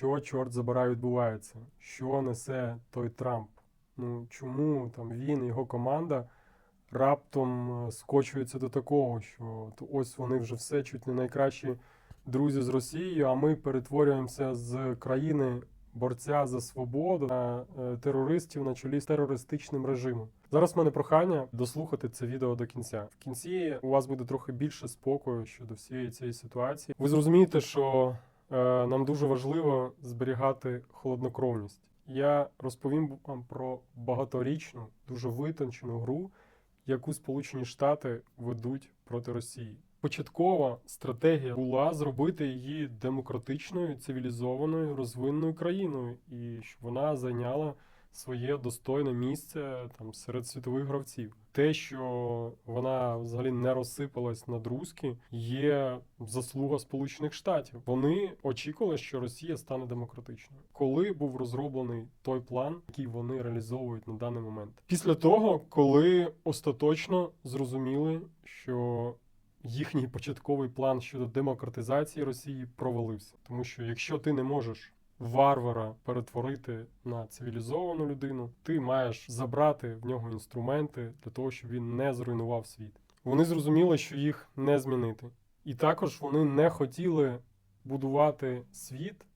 що чорт забирає відбувається, що несе той Трамп. Ну чому там він і його команда раптом е, скочуються до такого, що ось вони вже все чуть не найкращі друзі з Росією, а ми перетворюємося з країни борця за свободу на е, терористів на чолі з терористичним режимом. Зараз в мене прохання дослухати це відео до кінця. В кінці у вас буде трохи більше спокою щодо всієї цієї ситуації. Ви зрозумієте, що нам дуже важливо зберігати холоднокровність. Я розповім вам про багаторічну, дуже витончену гру, яку Сполучені Штати ведуть проти Росії. Початкова стратегія була зробити її демократичною, цивілізованою, розвинною країною, і щоб вона зайняла своє достойне місце там серед світових гравців. Те, що вона взагалі не розсипалась на друзки, є заслуга Сполучених Штатів. Вони очікували, що Росія стане демократичною. Коли був розроблений той план, який вони реалізовують на даний момент, після того, коли остаточно зрозуміли, що їхній початковий план щодо демократизації Росії провалився, тому що якщо ти не можеш варвара перетворити на цивілізовану людину, ти маєш забрати в нього інструменти для того, щоб він не зруйнував світ. Вони зрозуміли, що їх не змінити, і також вони не хотіли будувати світ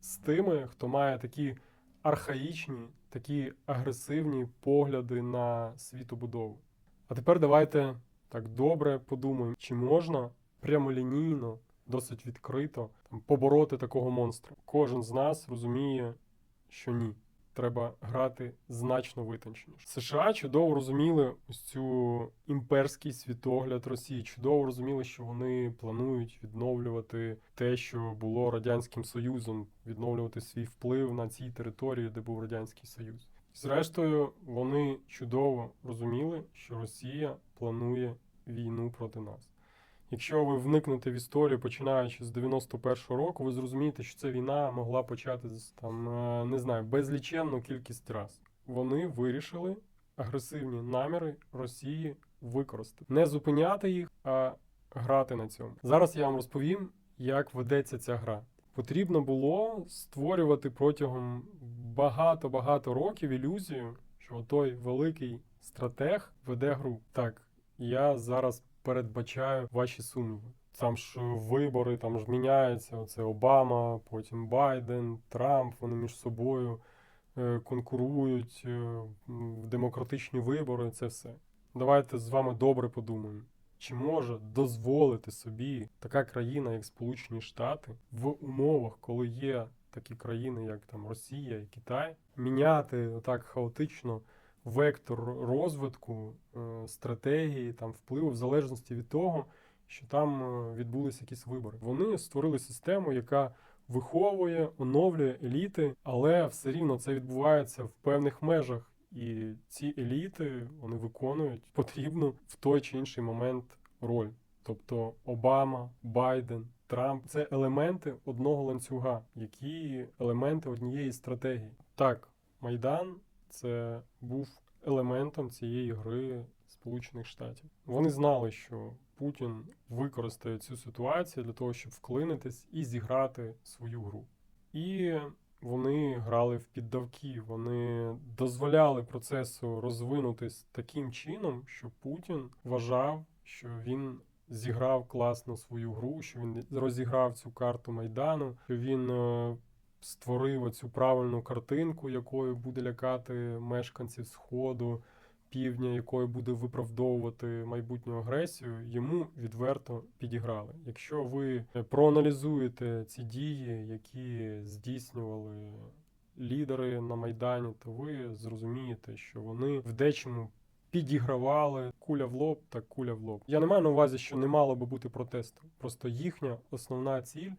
з тими, хто має такі архаїчні, такі агресивні погляди на світобудову. А тепер давайте так добре подумаємо, чи можна прямолінійно, досить відкрито там, побороти такого монстра. Кожен з нас розуміє, що ні. Треба грати значно витонченіше. США чудово розуміли ось цю імперський світогляд Росії. Чудово розуміли, що вони планують відновлювати те, що було радянським союзом, відновлювати свій вплив на цій території, де був радянський союз. Зрештою, вони чудово розуміли, що Росія планує війну проти нас. Якщо ви вникнете в історію, починаючи з 91-го року, ви зрозумієте, що ця війна могла почати там е, не знаю безліченну кількість раз. Вони вирішили агресивні наміри Росії використати, не зупиняти їх, а грати на цьому. Зараз я вам розповім, як ведеться ця гра. Потрібно було створювати протягом багато-багато років ілюзію, що той великий стратег веде гру. Так, я зараз передбачаю ваші сумніви. Там ж вибори, там ж міняються. Оце Обама, потім Байден, Трамп. Вони між собою е, конкурують е, в демократичні вибори. Це все. Давайте з вами добре подумаємо. Чи може дозволити собі така країна, як Сполучені Штати, в умовах, коли є такі країни, як там Росія і Китай, міняти так хаотично вектор розвитку е, стратегії, там впливу в залежності від того, що там е, відбулися якісь вибори. Вони створили систему, яка виховує, оновлює еліти, але все рівно це відбувається в певних межах. І ці еліти вони виконують потрібну в той чи інший момент роль. Тобто Обама, Байден, Трамп це елементи одного ланцюга, які елементи однієї стратегії. Так, Майдан це був елементом цієї гри Сполучених Штатів. Вони знали, що Путін використає цю ситуацію для того, щоб вклинитись і зіграти свою гру. І вони грали в піддавки, вони дозволяли процесу розвинутись таким чином, що Путін вважав, що він зіграв класно свою гру, що він розіграв цю карту Майдану, що він е, створив оцю правильну картинку, якою буде лякати мешканців Сходу, півдня, якою буде виправдовувати майбутню агресію, йому відверто підіграли. Якщо ви проаналізуєте ці дії, які здійснювали лідери на Майдані, то ви зрозумієте, що вони в дечому підігравали куля в лоб та куля в лоб. Я не маю на увазі, що не мало би бути протесту. Просто їхня основна ціль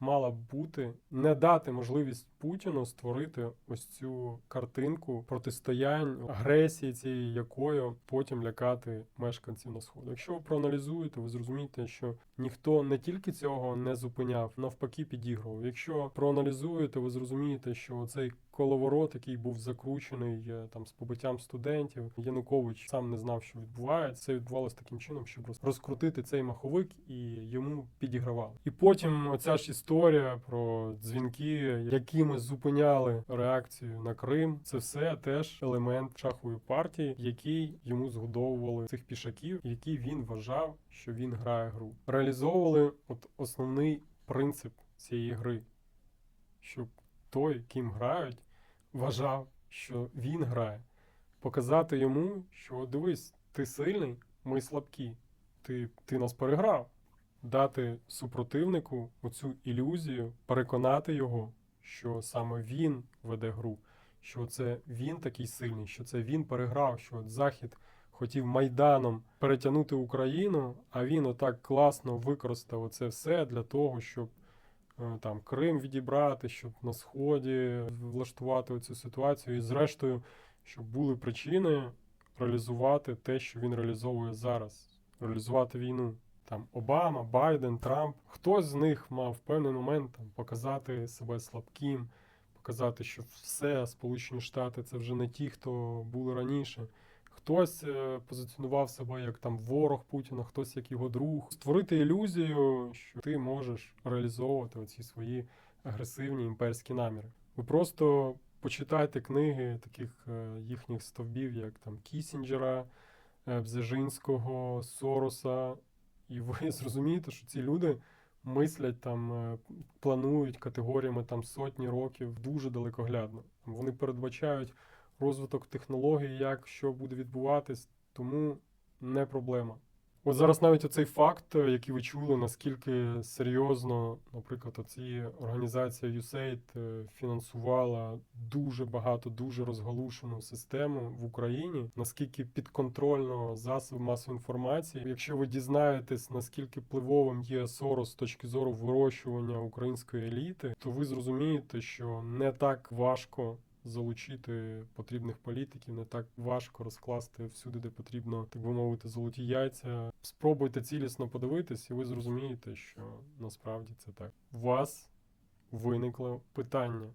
мала б бути не дати можливість Путіну створити ось цю картинку протистоянь агресії, цієї якою потім лякати мешканців на сходу. Якщо ви проаналізуєте, ви зрозумієте, що ніхто не тільки цього не зупиняв, навпаки, підігрував. Якщо проаналізуєте, ви зрозумієте, що цей коловорот, який був закручений е, там з побиттям студентів, Янукович сам не знав, що відбувається. Це відбувалося таким чином, щоб роз- розкрутити цей маховик і йому підігравали. І потім ця ж історія. про дзвінки, якими зупиняли реакцію на Крим. Це все теж елемент шахової партії, який йому згодовували цих пішаків, які він вважав, що він грає гру. Реалізовували от основний принцип цієї гри, щоб той, ким грають, вважав, що він грає. Показати йому, що дивись, ти сильний, ми слабкі, ти, ти нас переграв. Дати супротивнику оцю ілюзію, переконати його, що саме він веде гру, що це він такий сильний, що це він переграв, що от Захід хотів майданом перетягнути Україну, а він отак класно використав це все для того, щоб е, там Крим відібрати, щоб на сході влаштувати оцю ситуацію, і зрештою, щоб були причини реалізувати те, що він реалізовує зараз, реалізувати війну. Там Обама, Байден, Трамп. Хтось з них мав в певний момент там показати себе слабким, показати, що все Сполучені Штати це вже не ті, хто були раніше. Хтось е, позиціонував себе як там ворог Путіна, хтось як його друг. Створити ілюзію, що ти можеш реалізовувати оці свої агресивні імперські наміри. Ви просто почитайте книги таких е, їхніх стовбів, як там Кісінджера, е, Бзежинського, Сороса, і ви зрозумієте, що ці люди мислять там, е, планують категоріями там сотні років дуже далекоглядно. Вони передбачають розвиток технологій, як що буде відбуватись, тому не проблема. От зараз навіть оцей факт, е, який ви чули, наскільки серйозно, наприклад, оці організація USAID е, фінансувала дуже багато, дуже розгалушену систему в Україні, наскільки підконтрольно засоби масової інформації. Якщо ви дізнаєтесь, наскільки впливовим є Сорос з точки зору вирощування української еліти, то ви зрозумієте, що не так важко залучити потрібних політиків, не так важко розкласти всюди, де потрібно, так би мовити, золоті яйця. Спробуйте цілісно подивитись, і ви зрозумієте, що насправді це так. У вас виникло питання.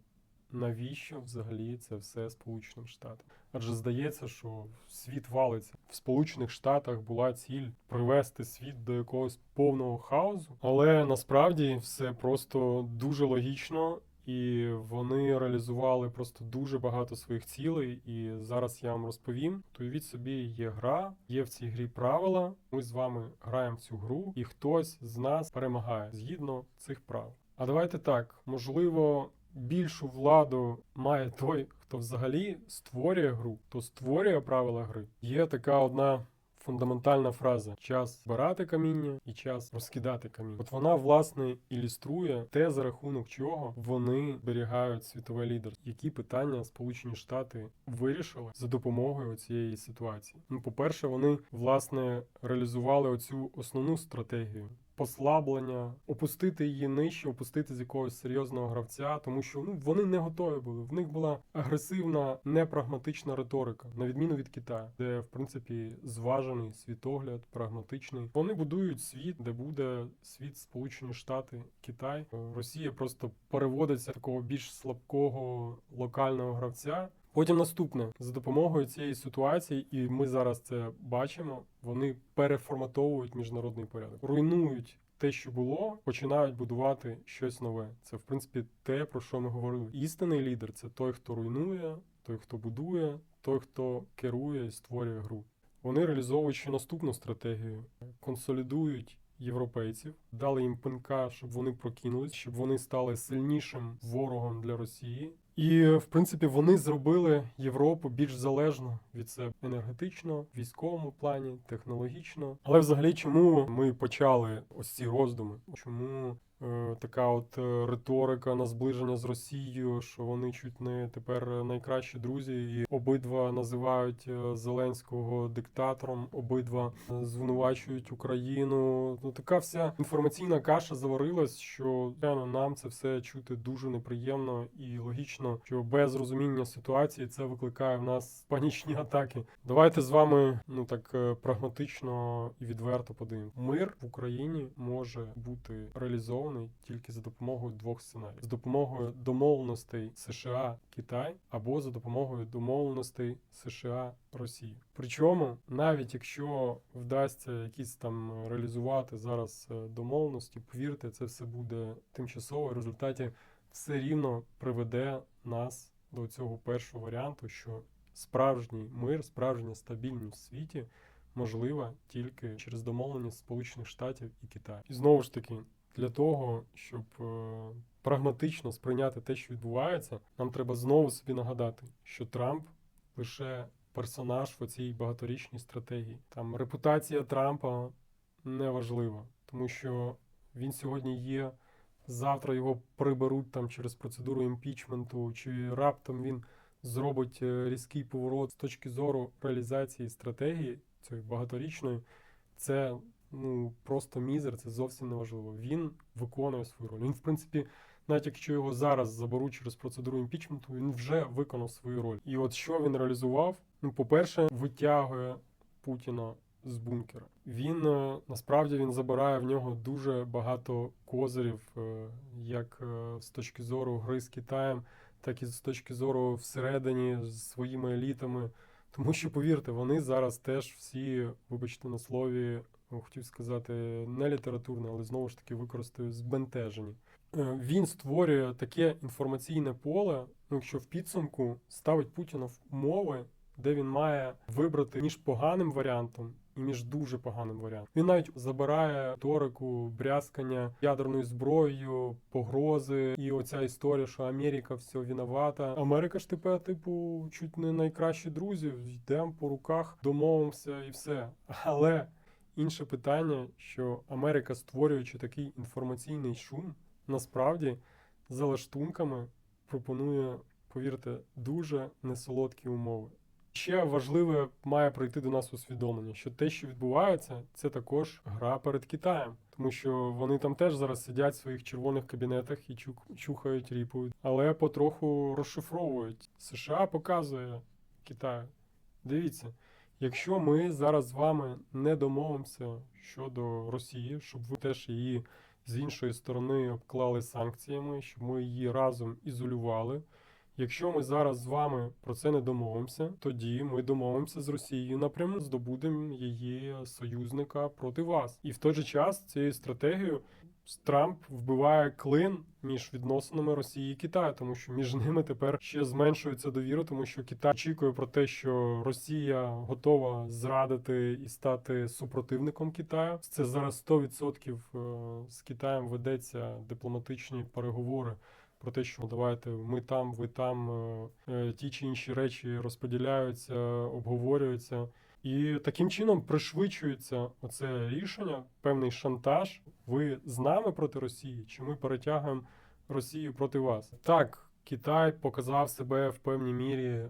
Навіщо взагалі це все Сполученим Штатам? Адже здається, що світ валиться. В Сполучених Штатах була ціль привести світ до якогось повного хаосу, але насправді все просто дуже логічно і вони реалізували просто дуже багато своїх цілей. І зараз я вам розповім. То уявіть собі, є гра, є в цій грі правила. Ми з вами граємо в цю гру, і хтось з нас перемагає згідно цих правил. А давайте так, можливо, більшу владу має той, хто взагалі створює гру, хто створює правила гри. Є така одна фундаментальна фраза: час збирати каміння і час розкидати каміння. От вона власне ілюструє те, за рахунок чого вони зберігають світове лідерство. Які питання Сполучені Штати вирішили за допомогою цієї ситуації? Ну, по-перше, вони власне реалізували оцю основну стратегію. Послаблення, опустити її нижче, опустити з якогось серйозного гравця, тому що ну вони не готові були. В них була агресивна, непрагматична риторика, на відміну від Китаю, де в принципі зважений світогляд, прагматичний. Вони будують світ, де буде світ Сполучені Штати, Китай. Росія просто переводиться такого більш слабкого локального гравця. Потім наступне за допомогою цієї ситуації, і ми зараз це бачимо. Вони переформатовують міжнародний порядок, руйнують те, що було, починають будувати щось нове. Це в принципі те, про що ми говорили. Істинний лідер це той, хто руйнує, той, хто будує, той, хто керує і створює гру. Вони реалізовують ще наступну стратегію, консолідують європейців, дали їм пинка, щоб вони прокинулись, щоб вони стали сильнішим ворогом для Росії. І в принципі вони зробили Європу більш залежно від себе енергетично, військовому плані, технологічно. Але взагалі, чому ми почали ось ці роздуми? Чому така от е, риторика на зближення з Росією, що вони чуть не тепер найкращі друзі, і обидва називають е, Зеленського диктатором, обидва е, звинувачують Україну. Ну така вся інформаційна каша заварилась, що нам це все чути дуже неприємно і логічно що без розуміння ситуації це викликає в нас панічні атаки. Давайте з вами ну так е, прагматично і відверто подивимося. Мир в Україні може бути реалізований тільки за допомогою двох сценаріїв: з допомогою домовленостей США Китай або за допомогою домовленостей США Росії. Причому, навіть якщо вдасться якісь там реалізувати зараз е, домовленості, повірте, це все буде тимчасово. В результаті все рівно приведе нас до цього першого варіанту, що справжній мир, справжня стабільність в світі можлива тільки через домовленість Сполучених Штатів і Китаю. І знову ж таки, для того, щоб е, прагматично сприйняти те, що відбувається, нам треба знову собі нагадати, що Трамп лише персонаж в цій багаторічній стратегії. Там репутація Трампа не важлива, тому що він сьогодні є. Завтра його приберуть там через процедуру імпічменту, чи раптом він зробить е, різкий поворот з точки зору реалізації стратегії цієї багаторічної. Це ну просто мізер, це зовсім не важливо. Він виконує свою роль. Він, в принципі, навіть якщо його зараз заберуть через процедуру імпічменту, він вже виконав свою роль. І от що він реалізував? Ну, по-перше, витягує Путіна з бункера. Він е, насправді він забирає в нього дуже багато козирів, е, як е, з точки зору гри з Китаєм, так і з точки зору всередині з своїми елітами. Тому що, повірте, вони зараз теж всі, вибачте на слові, хотів сказати, не літературне, але знову ж таки використаю збентежені. Е, Він створює таке інформаційне поле, ну якщо в підсумку ставить Путіна в умови, де він має вибрати між поганим варіантом і між дуже поганим варіантом. Він навіть забирає риторику брязкання ядерною зброєю, погрози, і оця історія, що Америка все виновата. Америка ж тепер, типу, чуть не найкращі друзі. Йдемо по руках, домовимося і все. Але інше питання, що Америка, створюючи такий інформаційний шум, насправді за лаштунками пропонує, повірте, дуже несолодкі умови. Ще важливе має прийти до нас усвідомлення, що те, що відбувається, це також гра перед Китаєм, тому що вони там теж зараз сидять в своїх червоних кабінетах і чухають ріпу, але потроху розшифровують. США показує Китаю. Дивіться, якщо ми зараз з вами не домовимося щодо Росії, щоб ви теж її з іншої сторони обклали санкціями, щоб ми її разом ізолювали. Якщо ми зараз з вами про це не домовимося, тоді ми домовимося з Росією напряму, здобудемо її союзника проти вас. І в той же час цією стратегією Трамп вбиває клин між відносинами Росії і Китаю, тому що між ними тепер ще зменшується довіра, тому що Китай очікує про те, що Росія готова зрадити і стати супротивником Китаю. Це зараз 100% е, з Китаєм ведеться дипломатичні переговори про те, що давайте ми там, ви там, е, е, ті чи інші речі розподіляються, обговорюються. І таким чином пришвидшується оце рішення, певний шантаж. Ви з нами проти Росії, чи ми перетягуємо Росію проти вас? Так, Китай показав себе в певній мірі е,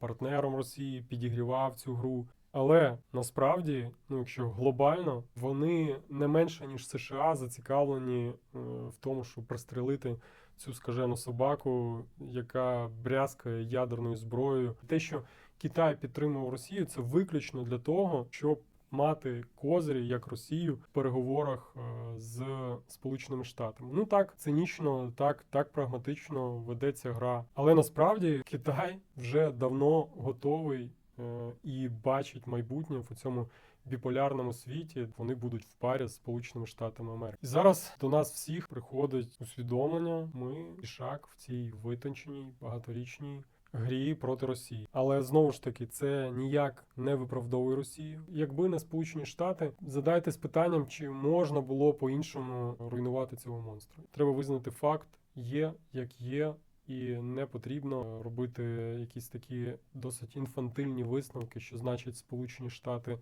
партнером Росії, підігрівав цю гру. Але насправді, ну якщо глобально, вони не менше ніж США зацікавлені е, в тому, щоб пристрелити цю скажену собаку, яка брязкає ядерною зброєю. Те, що Китай підтримував Росію, це виключно для того, щоб мати козирі як Росію в переговорах е, з Сполученими Штатами. Ну так цинічно, так, так прагматично ведеться гра. Але насправді Китай вже давно готовий е, і бачить майбутнє в цьому біполярному світі. Вони будуть в парі з Сполученими Штатами Америки. І зараз до нас всіх приходить усвідомлення. Ми шаг в цій витонченій багаторічній. Грі проти Росії, але знову ж таки це ніяк не виправдовує Росію. Якби не Сполучені Штати, задайтесь питанням, чи можна було по-іншому руйнувати цього монстра. Треба визнати факт, є як є, і не потрібно робити якісь такі досить інфантильні висновки, що значить Сполучені Штати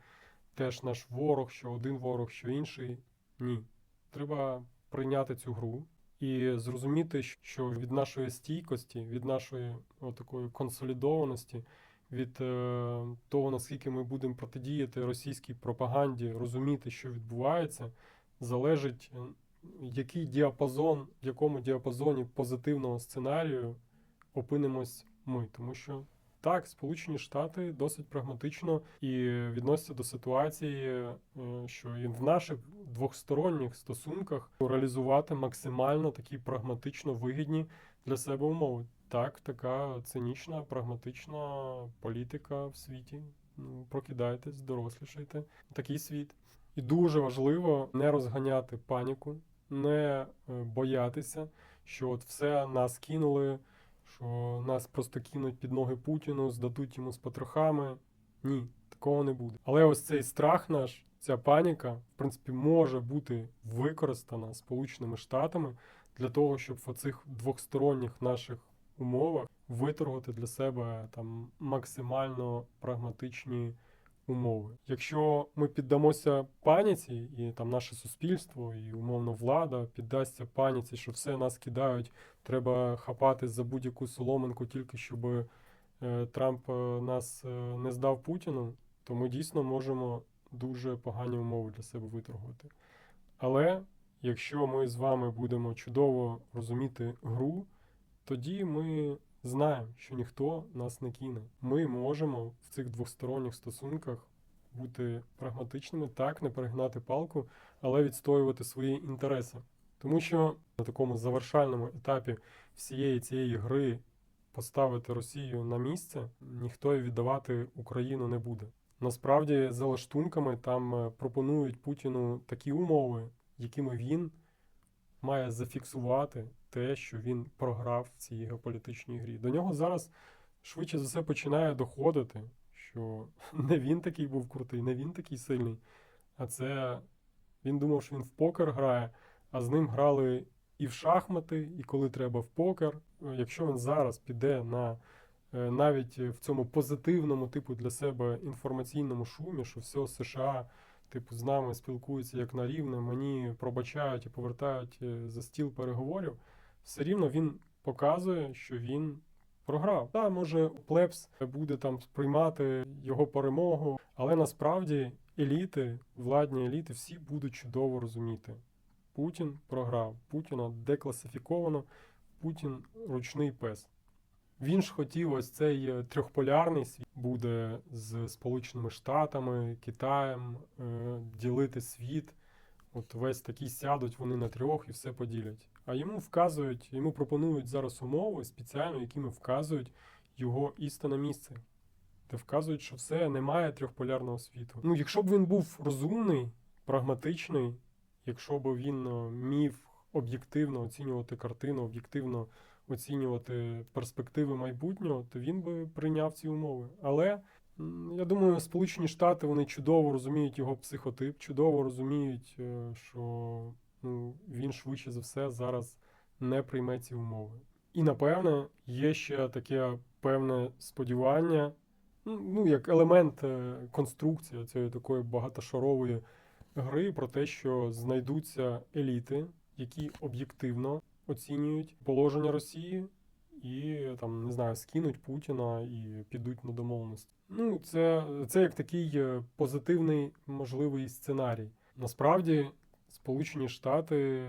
теж наш ворог, що один ворог, що інший. Ні, треба прийняти цю гру. І зрозуміти, що від нашої стійкості, від нашої такої консолідованості, від е, того, наскільки ми будемо протидіяти російській пропаганді, розуміти, що відбувається, залежить, е, який діапазон, в якому діапазоні позитивного сценарію опинимось ми, тому що. Так, Сполучені Штати досить прагматично і відносяться до ситуації, е, що і в наших двохсторонніх стосунках реалізувати максимально такі прагматично вигідні для себе умови. Так, така цинічна, прагматична політика в світі. Ну, прокидайтесь, дорослішайте. Такий світ. І дуже важливо не розганяти паніку, не е, боятися, що от все нас кинули, що нас просто кинуть під ноги Путіну, здадуть йому з потрохами. Ні, такого не буде. Але ось цей страх наш, ця паніка, в принципі, може бути використана Сполученими Штатами для того, щоб в оцих двохсторонніх наших умовах виторгувати для себе там максимально прагматичні умови. Якщо ми піддамося паніці, і там наше суспільство, і умовно влада піддасться паніці, що все нас кидають, треба хапати за будь-яку соломинку, тільки щоб е, Трамп е, нас е, не здав Путіну, то ми дійсно можемо дуже погані умови для себе виторгувати. Але якщо ми з вами будемо чудово розуміти гру, тоді ми знаємо, що ніхто нас не кине. Ми можемо в цих двосторонніх стосунках бути прагматичними, так, не перегнати палку, але відстоювати свої інтереси. Тому що на такому завершальному етапі всієї цієї гри поставити Росію на місце, ніхто і віддавати Україну не буде. Насправді, за лаштунками там е, пропонують Путіну такі умови, якими він має зафіксувати те, що він програв в цій геополітичній грі. До нього зараз швидше за все починає доходити, що не він такий був крутий, не він такий сильний, а це він думав, що він в покер грає, а з ним грали і в шахмати, і коли треба в покер. Якщо він зараз піде на е, навіть в цьому позитивному типу для себе інформаційному шумі, що все США типу, з нами спілкуються як на рівне, мені пробачають і повертають е, за стіл переговорів, все рівно він показує, що він програв. Та, може, плебс буде там сприймати його перемогу, але насправді еліти, владні еліти, всі будуть чудово розуміти. Путін програв, Путіна декласифіковано, Путін ручний пес. Він ж хотів ось цей е, трьохполярний світ буде з Сполученими Штатами, Китаєм е, ділити світ. От весь такий сядуть вони на трьох і все поділять. А йому вказують, йому пропонують зараз умови спеціально, якими вказують його істинне місце, де вказують, що все немає трьохполярного світу. Ну, якщо б він був розумний, прагматичний, якщо б він е, міг об'єктивно оцінювати картину, об'єктивно оцінювати перспективи майбутнього, то він би прийняв ці умови. Але я думаю, Сполучені Штати вони чудово розуміють його психотип, чудово розуміють, е, що ну, він швидше за все зараз не прийме ці умови. І напевне є ще таке певне сподівання, ну, ну як елемент е, конструкції цієї такої багатошарової гри про те, що знайдуться еліти, які об'єктивно оцінюють положення Росії і там не знаю, скинуть Путіна і підуть на домовленості. Ну, це, це як такий е, позитивний можливий сценарій. Насправді, Сполучені Штати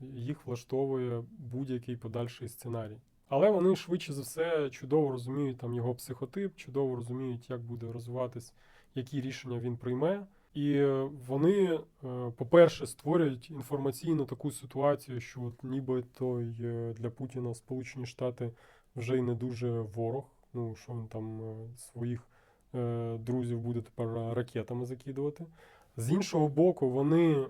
їх влаштовує будь-який подальший сценарій. Але вони швидше за все чудово розуміють там його психотип, чудово розуміють, як буде розвиватись, які рішення він прийме. І е, вони, е, по-перше, створюють інформаційну таку ситуацію, що от ніби той е, для Путіна Сполучені Штати вже й не дуже ворог. Ну що він там своїх друзів буде тепер ракетами закидувати. З іншого боку, вони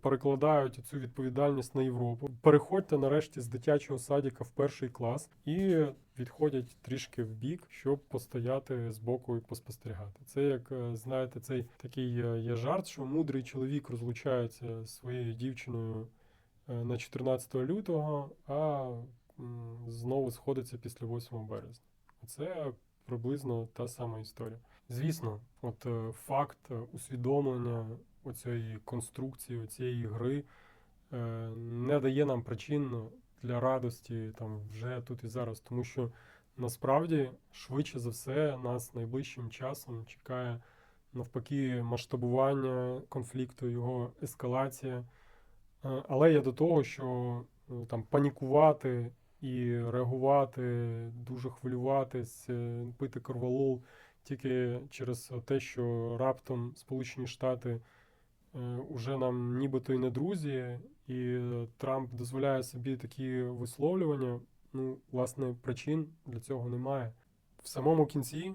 перекладають цю відповідальність на Європу. Переходьте нарешті з дитячого садика в перший клас і відходять трішки в бік, щоб постояти з боку і поспостерігати. Це як знаєте, цей такий є жарт, що мудрий чоловік розлучається з своєю дівчиною на 14 лютого, а знову сходиться після 8 березня. Це приблизно та сама історія. Звісно, от факт усвідомлення оцієї конструкції, цієї гри не дає нам причин для радості там вже тут і зараз, тому що насправді швидше за все нас найближчим часом чекає навпаки масштабування конфлікту, його ескалація. Але я до того, що там панікувати і реагувати, дуже хвилюватись, е, пити корвалол тільки через те, що раптом Сполучені Штати е, уже нам нібито і не друзі, і Трамп дозволяє собі такі висловлювання. Ну, власне, причин для цього немає. В самому кінці,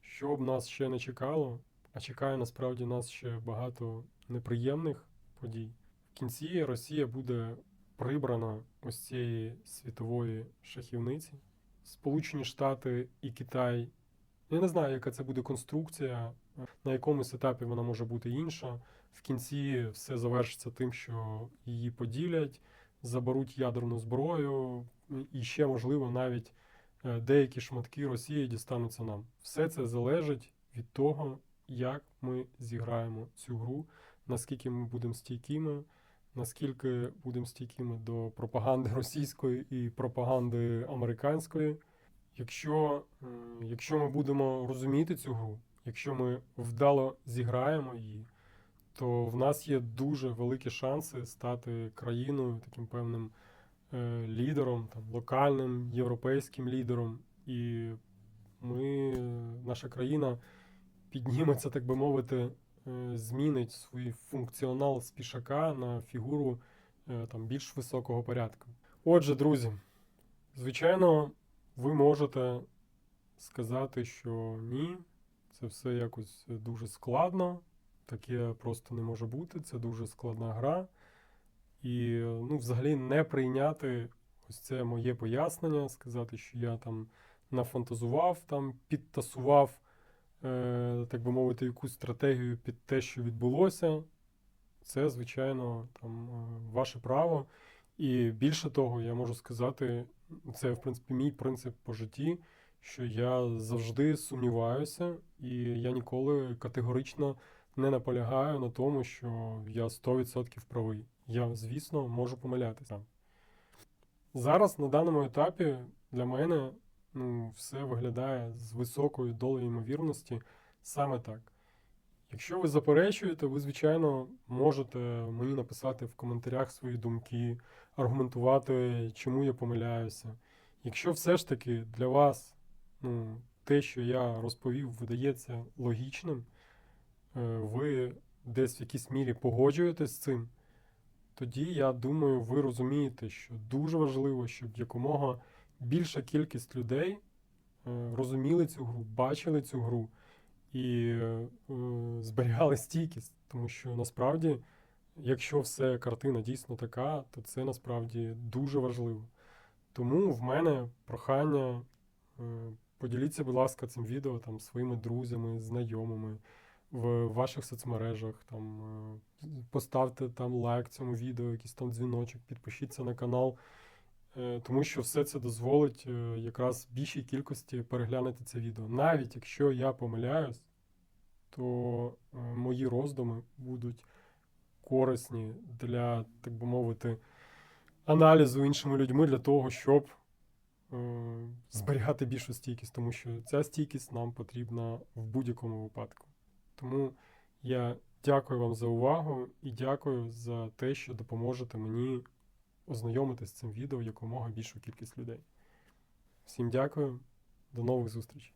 що б нас ще не чекало, а чекає насправді нас ще багато неприємних подій. В кінці Росія буде прибрана ось цієї світової шахівниці. Сполучені Штати і Китай. Я не знаю, яка це буде конструкція, на якомусь етапі вона може бути інша. В кінці все завершиться тим, що її поділять, заберуть ядерну зброю, і ще, можливо, навіть е, деякі шматки Росії дістануться нам. Все це залежить від того, як ми зіграємо цю гру, наскільки ми будемо стійкими, наскільки будемо стійкими до пропаганди російської і пропаганди американської. Якщо, якщо ми будемо розуміти цю гру, якщо ми вдало зіграємо її, то в нас є дуже великі шанси стати країною таким певним е, лідером, там, локальним європейським лідером. І ми, е, наша країна підніметься, так би мовити, змінить свій функціонал з пішака на фігуру е, там, більш високого порядку. Отже, друзі, звичайно, ви можете сказати, що ні, це все якось дуже складно, таке просто не може бути, це дуже складна гра. І ну, взагалі не прийняти ось це моє пояснення, сказати, що я там нафантазував, там підтасував, е, так би мовити, якусь стратегію під те, що відбулося. Це, звичайно, там е, ваше право. І більше того, я можу сказати, це, в принципі, мій принцип по житті, що я завжди сумніваюся, і я ніколи категорично не наполягаю на тому, що я 100% правий. Я, звісно, можу помилятися. Зараз на даному етапі для мене ну, все виглядає з високою долею ймовірності саме так. Якщо ви заперечуєте, ви, звичайно, можете мені написати в коментарях свої думки, аргументувати, чому я помиляюся. Якщо все ж таки для вас ну, те, що я розповів, видається логічним, е, ви десь в якійсь мірі погоджуєтесь з цим, тоді я думаю, ви розумієте, що дуже важливо, щоб якомога більша кількість людей е, розуміли цю гру, бачили цю гру і е, зберігали стійкість. Тому що насправді, якщо все картина дійсно така, то це насправді дуже важливо. Тому в мене прохання. е, Поділіться, будь ласка, цим відео там своїми друзями, знайомими в ваших соцмережах. Там поставте там лайк цьому відео, якийсь там дзвіночок, підпишіться на канал, тому що все це дозволить е, якраз більшій кількості переглянути це відео. Навіть якщо я помиляюсь, то е, мої роздуми будуть корисні для, так би мовити, аналізу іншими людьми для того, щоб е, зберігати більшу стійкість, тому що ця стійкість нам потрібна в будь-якому випадку. Тому я дякую вам за увагу і дякую за те, що допоможете мені ознайомитись з цим відео якомога більшу кількість людей. Всім дякую, до нових зустрічей.